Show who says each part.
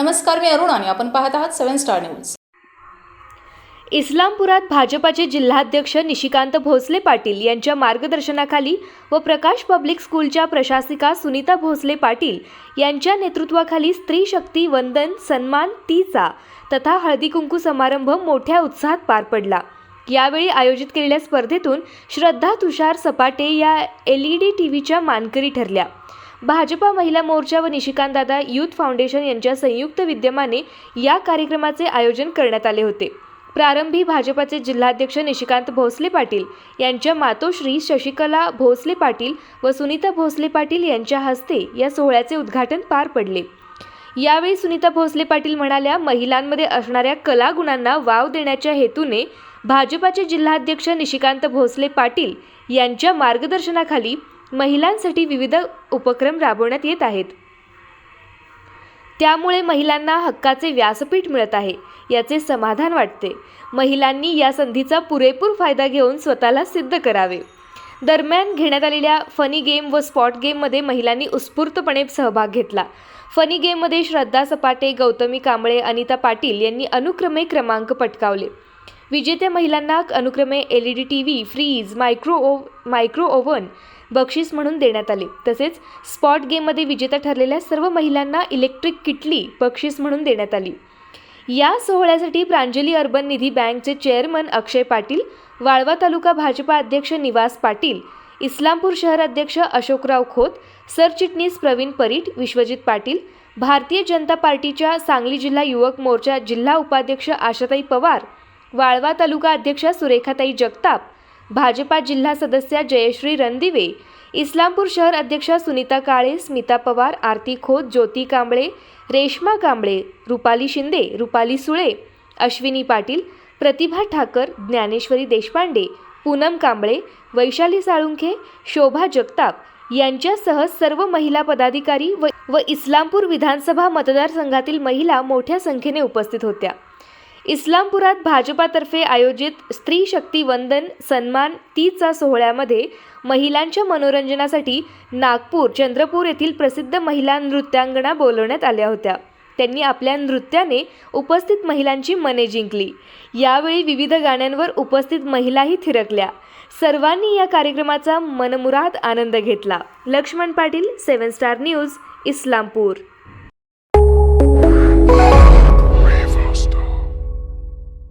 Speaker 1: नमस्कार मी अरुण आणि आपण पाहत आहात सेव्हन स्टार न्यूज.
Speaker 2: इस्लामपुरात भाजपाचे जिल्हाध्यक्ष निशिकांत भोसले पाटील यांच्या मार्गदर्शनाखाली व प्रकाश पब्लिक स्कूलच्या प्रशासिका सुनीता भोसले पाटील यांच्या नेतृत्वाखाली स्त्री शक्ती वंदन सन्मान तीचा तथा हळदी कुंकू समारंभ मोठ्या उत्साहात पार पडला. यावेळी आयोजित केलेल्या स्पर्धेतून श्रद्धा तुषार सपाटे या एल ई डी टी व्हीच्या मानकरी ठरल्या. भाजपा महिला मोर्चा व निशिकांतदादा यूथ फाउंडेशन यांच्या संयुक्त विद्यमाने या कार्यक्रमाचे आयोजन करण्यात आले होते. प्रारंभी भाजपाचे जिल्हाध्यक्ष निशिकांत भोसले पाटील यांच्या मातोश्री शशिकला भोसले पाटील व सुनीता भोसले पाटील यांच्या हस्ते या सोहळ्याचे उद्घाटन पार पडले. यावेळी सुनीता भोसले पाटील म्हणाल्या महिलांमध्ये असणाऱ्या कलागुणांना वाव देण्याच्या हेतूने भाजपाचे जिल्हाध्यक्ष निशिकांत भोसले पाटील यांच्या मार्गदर्शनाखाली महिलांसाठी विविध उपक्रम राबवण्यात येत आहेत. त्यामुळे महिलांना हक्काचे व्यासपीठ मिळत आहे याचे समाधान वाटते. महिलांनी या संधीचा पुरेपूर फायदा घेऊन स्वतःला सिद्ध करावे. दरम्यान घेण्यात आलेल्या फनी गेम व स्पॉट गेममध्ये महिलांनी उत्स्फूर्तपणे सहभाग घेतला. फनी गेममध्ये श्रद्धा सपाटे गौतमी कांबळे अनिता पाटील यांनी अनुक्रमे क्रमांक पटकावले. विजेत्या महिलांना अनुक्रमे L E D T V fridge micro oven micro oven बक्षीस म्हणून देण्यात आले. तसेच स्पॉट गेममध्ये विजेता ठरलेल्या सर्व महिलांना इलेक्ट्रिक किटली बक्षीस म्हणून देण्यात आली. या सोहळ्यासाठी प्रांजली अर्बन निधी बँकचे चेअरमन अक्षय पाटील वाळवा तालुका भाजपा अध्यक्ष निवास पाटील इस्लामपूर शहर अध्यक्ष अशोकराव खोत सरचिटणीस प्रवीण परीट विश्वजित पाटील भारतीय जनता पार्टीच्या सांगली जिल्हा युवक मोर्चा जिल्हा उपाध्यक्ष आशाताई पवार वाळवा तालुका अध्यक्षा सुरेखाताई जगताप भाजपा जिल्हा सदस्या जयश्री रणदिवे इस्लामपूर शहर अध्यक्षा सुनीता काळे स्मिता पवार आरती खोत ज्योती कांबळे रेश्मा कांबळे रुपाली शिंदे रुपाली सुळे अश्विनी पाटील प्रतिभा ठाकर ज्ञानेश्वरी देशपांडे पूनम कांबळे वैशाली साळुंखे शोभा जगताप यांच्यासह सर्व महिला पदाधिकारी व व इस्लामपूर विधानसभा मतदारसंघातील महिला मोठ्या संख्येने उपस्थित होत्या. इस्लामपुरात भाजपातर्फे आयोजित स्त्री शक्ती वंदन सन्मान तीचा सोहळ्यामध्ये महिलांच्या मनोरंजनासाठी नागपूर चंद्रपूर येथील प्रसिद्ध महिला नृत्यांगणा बोलवण्यात आल्या होत्या. त्यांनी आपल्या नृत्याने उपस्थित महिलांची मने जिंकली. यावेळी विविध गाण्यांवर उपस्थित महिलाही थिरकल्या. सर्वांनी या कार्यक्रमाचा मनमुराद आनंद घेतला. Laxman Patil seven star news Islampur.